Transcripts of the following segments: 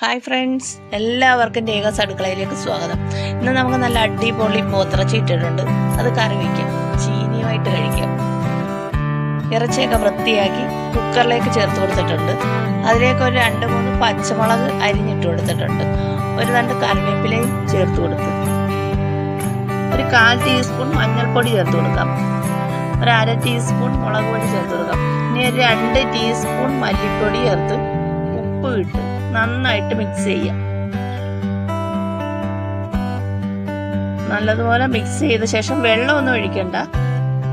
Hi friends എല്ലാവർക്കും രേഖാസ് അടുക്കളയിലേക്ക് സ്വാഗതം. ഇന്ന് നമുക്ക് നല്ല അടിപൊളി പോത്തിറച്ചി ഇട്ടിട്ടുണ്ട്. അത് കറി വയ്ക്കാം ചീനിയുമായിട്ട് കഴിക്കാം. ഇറച്ചിയൊക്കെ വൃത്തിയാക്കി കുക്കറിലേക്ക് ചേർത്ത് കൊടുത്തിട്ടുണ്ട്. അതിലേക്ക് ഒരു രണ്ട് മൂന്ന് പച്ചമുളക് അരിഞ്ഞിട്ട് കൊടുത്തിട്ടുണ്ട്. ഒരു രണ്ട് കറിവേപ്പിലയും ചേർത്ത് കൊടുത്ത്. ഒരു കാൽ ടീസ്പൂൺ മഞ്ഞൾപ്പൊടി ചേർത്ത് കൊടുക്കാം. ഒരു അര ടീസ്പൂൺ മുളക് പൊടി ചേർത്ത് കൊടുക്കാം. ഇനി ഒരു രണ്ട് ടീസ്പൂൺ മല്ലിപ്പൊടി ചേർത്ത് ഉപ്പ് ഇട്ട്. നന്നായിട്ട് മിക്സ് ചെയ്യുക. നല്ലതുപോലെ മിക്സ് ചെയ്ത ശേഷം വെള്ളമൊന്നും ഒഴിക്കണ്ട.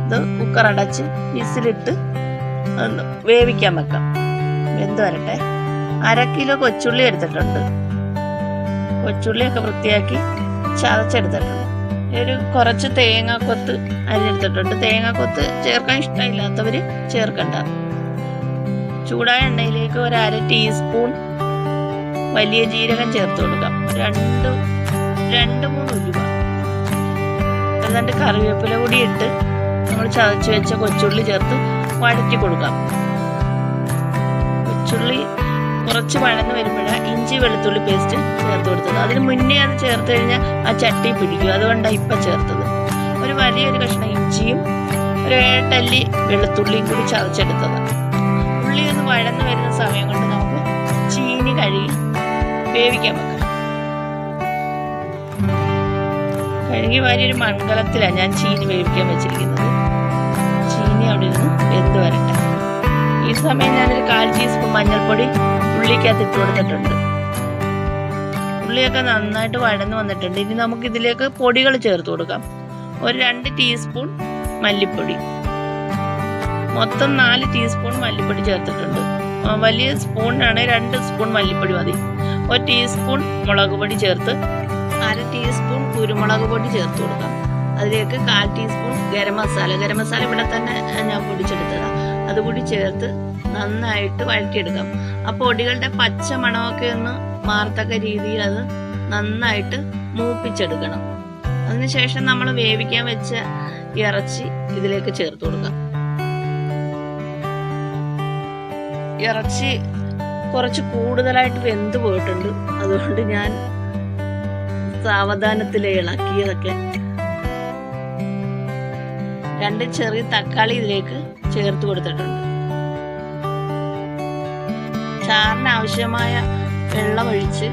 ഇത് കുക്കർ അടച്ച് വിസിലിട്ട് ഒന്ന് വേവിക്കാൻ വെക്കാം. വെന്ത് വരട്ടെ. അര കിലോ കൊച്ചുള്ളി എടുത്തിട്ടുണ്ട്. കൊച്ചുള്ളിയൊക്കെ വൃത്തിയാക്കി ചതച്ചെടുത്തിട്ടുണ്ട്. ഒരു കുറച്ച് തേങ്ങാക്കൊത്ത് അരിഞ്ഞെടുത്തിട്ടുണ്ട്. തേങ്ങാക്കൊത്ത് ചേർക്കാൻ ഇഷ്ടമില്ലാത്തവർ ചേർക്കണ്ട. ചൂടായ എണ്ണയിലേക്ക് ഒരു അര ടീസ്പൂൺ വലിയ ജീരകം ചേർത്ത് കൊടുക്കാം. രണ്ട് രണ്ട് മൂന്ന് ഉലുവ. എന്നിട്ട് കറിവേപ്പില കൂടി ഇട്ട് നമ്മൾ ചതച്ച് വെച്ച കൊച്ചുള്ളി ചേർത്ത് വഴറ്റി കൊടുക്കാം. കൊച്ചുള്ളി കുറച്ച് വഴന്ന് വരുമ്പോഴാണ് ഇഞ്ചി വെളുത്തുള്ളി പേസ്റ്റ് ചേർത്ത് കൊടുത്തത്. അതിന് മുന്നേ അത് ചേർത്ത് കഴിഞ്ഞാൽ ആ ചട്ടി പിടിക്കും. അതുകൊണ്ടാണ് ഇപ്പം ചേർത്തത്. ഒരു വലിയൊരു കഷ്ണം ഇഞ്ചിയും ഒരു ഏട്ടല്ലി വെളുത്തുള്ളിയും കൂടി ചതച്ചെടുത്തത്. ഉള്ളി ഒന്ന് വഴന്ന് വരുന്ന സമയം കൊണ്ട് നമുക്ക് ചീനി കഴുകി വേവിക്കാൻ വെക്കാം കഴുകി വാരി ഒരു മൺകലത്തിലാണ് ഞാൻ ചീനി വേവിക്കാൻ വെച്ചിരിക്കുന്നത്. ചീനി അവിടെ ഇരുന്ന് വെന്ത് വരട്ടെ. ഈ സമയം ഞാനൊരു കാൽ ടീസ്പൂൺ മഞ്ഞൾപ്പൊടി ഉള്ളിക്കകത്ത് ഇട്ട് കൊടുത്തിട്ടുണ്ട്. ഉള്ളിയൊക്കെ നന്നായിട്ട് വഴന്ന് വന്നിട്ടുണ്ട്. ഇനി നമുക്ക് ഇതിലേക്ക് പൊടികൾ ചേർത്ത് കൊടുക്കാം. ഒരു രണ്ട് ടീസ്പൂൺ മല്ലിപ്പൊടി. മൊത്തം നാല് ടീസ്പൂൺ മല്ലിപ്പൊടി ചേർത്തിട്ടുണ്ട്. വലിയ സ്പൂണിനാണ് രണ്ട് സ്പൂൺ മല്ലിപ്പൊടി മതി. ഒരു ടീസ്പൂൺ മുളക് പൊടി ചേർത്ത് അര ടീസ്പൂൺ കുരുമുളക് പൊടി ചേർത്ത് കൊടുക്കാം. അതിലേക്ക് കാൽ ടീസ്പൂൺ ഗരം മസാല. ഗരം മസാല ഇവിടെ തന്നെ ഞാൻ പൊടിച്ചെടുത്തതാണ് അതുകൂടി ചേർത്ത് നന്നായിട്ട് വഴറ്റിയെടുക്കാം. ആ പൊടികളുടെ പച്ച മണമൊക്കെ ഒന്ന് മാറത്തക്ക രീതിയിൽ അത് നന്നായിട്ട് മൂപ്പിച്ചെടുക്കണം. അതിനുശേഷം നമ്മൾ വേവിക്കാൻ വെച്ച ഇറച്ചി ഇതിലേക്ക് ചേർത്ത് കൊടുക്കാം. ഇറച്ചി കുറച്ച് കൂടുതലായിട്ട് വെന്ത് പോയിട്ടുണ്ട്. അതുകൊണ്ട് ഞാൻ സാവധാനത്തിൽ ഇളക്കിയതൊക്കെ. രണ്ട് ചെറിയ തക്കാളി ഇതിലേക്ക് ചേർത്ത് കൊടുത്തിട്ടുണ്ട്. ചാറിന് ആവശ്യമായ വെള്ളം ഒഴിച്ച്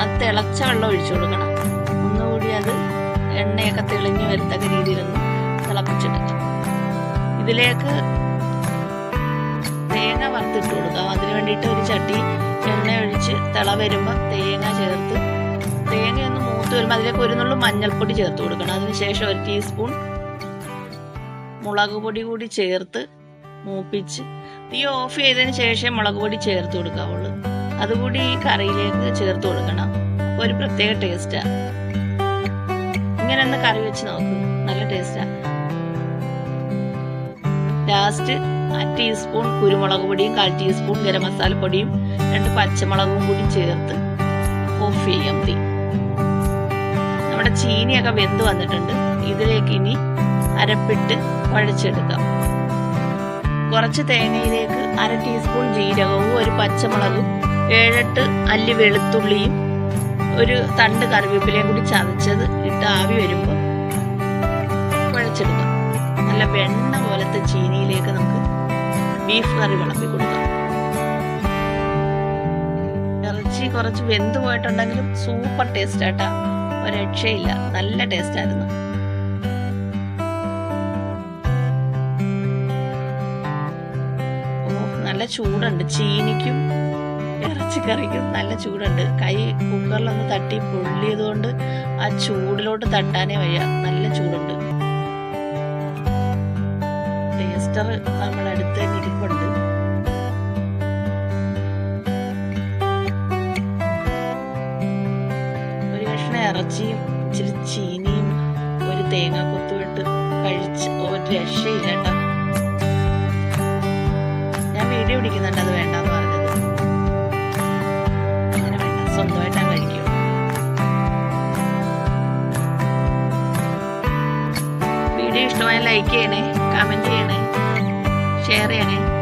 അത് തിളച്ച വെള്ളം ഒഴിച്ചു കൊടുക്കണം. ഒന്നുകൂടി അത് എണ്ണയൊക്കെ തെളിഞ്ഞു വരത്തക്ക രീതിയിലൊന്ന് തിളപ്പിച്ചെടുക്കാം. ഇതിലേക്ക് തേങ്ങ വറുത്തിട്ട് കൊടുക്കാം. അതിന് വേണ്ടിയിട്ട് ഒരു ചട്ടി എണ്ണ ഒഴിച്ച് തിള വരുമ്പോൾ തേങ്ങ ചേർത്ത് തേങ്ങ ഒന്ന് മൂത്ത് വരുമ്പോൾ അതിലേക്ക് ഒരു നുള്ളു മഞ്ഞൾപ്പൊടി ചേർത്ത് കൊടുക്കണം. അതിനുശേഷം ഒരു ടീസ്പൂൺ മുളക് പൊടി കൂടി ചേർത്ത് മൂപ്പിച്ച് തീ ഓഫ് ചെയ്തതിന് ശേഷം മുളക് പൊടി ചേർത്ത് കൊടുക്കാവുള്ളൂ. അതുകൂടി ഈ കറിയിലേക്ക് ചേർത്ത് കൊടുക്കണം. ഒരു പ്രത്യേക ടേസ്റ്റാണ് ഇങ്ങനെ ഒന്ന് കറി വെച്ച് നോക്ക്. നല്ല ടേസ്റ്റാ ലാസ്റ്റ് ടീസ്പൂൺ കുരുമുളക് പൊടിയും കാൽ ടീസ്പൂൺ ഗരം മസാലപ്പൊടിയും രണ്ട് പച്ചമുളകും കൂടി ചേർത്ത് ഓഫ് ചെയ്യാം. തീ നമ്മുടെ ചീനിയൊക്കെ വെന്ത് വന്നിട്ടുണ്ട്. ഇതിലേക്ക് ഇനി അരപ്പിട്ട് കുഴച്ചെടുക്കാം കുറച്ച് തേങ്ങയിലേക്ക് അര ടീസ്പൂൺ ജീരകവും ഒരു പച്ചമുളകും ഏഴെട്ട് അല്ലി വെളുത്തുള്ളിയും ഒരു തണ്ട് കറിവേപ്പിലയും കൂടി ചതച്ചത് ഇട്ട് ആവി വരുമ്പോൾ കുഴച്ചെടുക്കാം നല്ല വെണ്ണ പോലത്തെ ചീനിയിലേക്ക് നമുക്ക് ബീഫ് കറി വിളമ്പി കൊടുക്കാം. ഇറച്ചി കുറച്ച് വെന്ത് പോയിട്ടുണ്ടെങ്കിലും സൂപ്പർ ടേസ്റ്റ് ആട്ടാ. ഒരു രക്ഷയില്ല നല്ല ടേസ്റ്റ് ആയിരുന്നു. നല്ല ചൂടുണ്ട്. ചീനിക്കും ഇറച്ചിക്കറിക്കും നല്ല ചൂടുണ്ട്. കൈ കുക്കറിലൊന്ന് തട്ടി പൊള്ളിയത് കൊണ്ട് ആ ചൂടിലോട്ട് തട്ടാനേ വയ്യ. നല്ല ചൂടുണ്ട്. ടേസ്റ്റർ നമ്മളെ അടുത്ത് ഇരിപ്പുണ്ട്. ഒരു കഷ്ണം ഇറച്ചിയും ഇച്ചിരി ചീനിയും ഒരു തേങ്ങ കൊത്തുവിട്ട് കഴിച്ച് ഒരു രക്ഷയില്ല ഞാൻ വീഡിയോ പിടിക്കുന്നുണ്ട് അത് പറഞ്ഞത്. വേണ്ട സ്വന്തമായിട്ട് ഞാൻ കഴിക്കും. വീഡിയോ ഇഷ്ടമായ ലൈക്ക് ചെയ്യണേ. share ya. Eh.